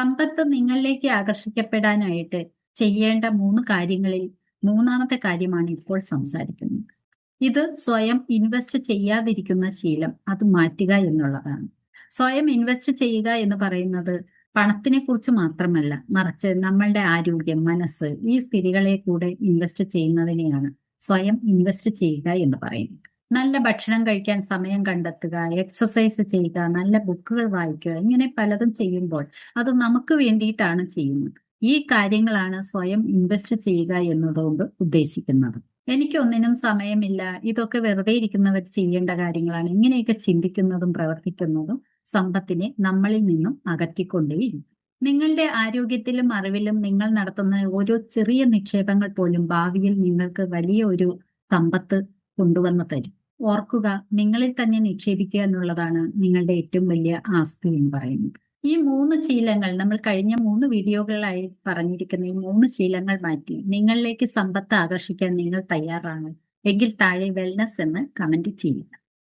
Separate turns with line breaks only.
സമ്പത്ത് നിങ്ങളിലേക്ക് ആകർഷിക്കപ്പെടാനായിട്ട് ചെയ്യേണ്ട മൂന്ന് കാര്യങ്ങളിൽ മൂന്നാമത്തെ കാര്യമാണ് ഇപ്പോൾ സംസാരിക്കുന്നത്. ഇത് സ്വയം ഇൻവെസ്റ്റ് ചെയ്യാതിരിക്കുന്ന ശീലം അത് മാറ്റുക എന്നുള്ളതാണ്. സ്വയം ഇൻവെസ്റ്റ് ചെയ്യുക എന്ന് പറയുന്നത് പണത്തിനെ കുറിച്ച് മാത്രമല്ല മറിച്ച് നമ്മളുടെ ആരോഗ്യം മനസ്സ് ഈ സ്ഥിതികളെ കൂടെ ഇൻവെസ്റ്റ് ചെയ്യുന്നതിനെയാണ് സ്വയം ഇൻവെസ്റ്റ് ചെയ്യുക എന്ന് പറയുന്നത്. നല്ല ഭക്ഷണം കഴിക്കാൻ സമയം കണ്ടെത്തുക എക്സസൈസ് ചെയ്യുക നല്ല ബുക്കുകൾ വായിക്കുക ഇങ്ങനെ പലതും ചെയ്യുമ്പോൾ അത് നമുക്ക് വേണ്ടിയിട്ടാണ് ചെയ്യുന്നത്. ഈ കാര്യങ്ങളാണ് സ്വയം ഇൻവെസ്റ്റ് ചെയ്യുക എന്നതുകൊണ്ട് ഉദ്ദേശിക്കുന്നത്. എനിക്കൊന്നിനും സമയമില്ല. ഇതൊക്കെ വെറുതെ ഇരിക്കുന്നവർ ചെയ്യേണ്ട കാര്യങ്ങളാണ്. ഇങ്ങനെയൊക്കെ ചിന്തിക്കുന്നതും പ്രവർത്തിക്കുന്നതും സമ്പത്തിനെ നമ്മളിൽ നിന്നും അകറ്റിക്കൊണ്ടേയിരിക്കും. നിങ്ങളുടെ ആരോഗ്യത്തിലും അറിവിലും നിങ്ങൾ നടത്തുന്ന ഓരോ ചെറിയ നിക്ഷേപങ്ങൾ പോലും ഭാവിയിൽ നിങ്ങൾക്ക് വലിയ ഒരു സമ്പത്ത് കൊണ്ടുവന്ന് തരും. ഓർക്കുക നിങ്ങളിൽ തന്നെ നിക്ഷേപിക്കുക എന്നുള്ളതാണ് നിങ്ങളുടെ ഏറ്റവും വലിയ ആസ്തി എന്ന് പറയുന്നത്. ഈ മൂന്ന് ശീലങ്ങൾ നമ്മൾ കഴിഞ്ഞ മൂന്ന് വീഡിയോകളിലായി പറഞ്ഞിരിക്കുന്ന ഈ മൂന്ന് ശീലങ്ങൾ മാറ്റി നിങ്ങളിലേക്ക് സമ്പത്ത് ആകർഷിക്കാൻ നിങ്ങൾ തയ്യാറാണ്. എങ്കിൽ താഴെ വെൽനസ് എന്ന് കമന്റ് ചെയ്യുക.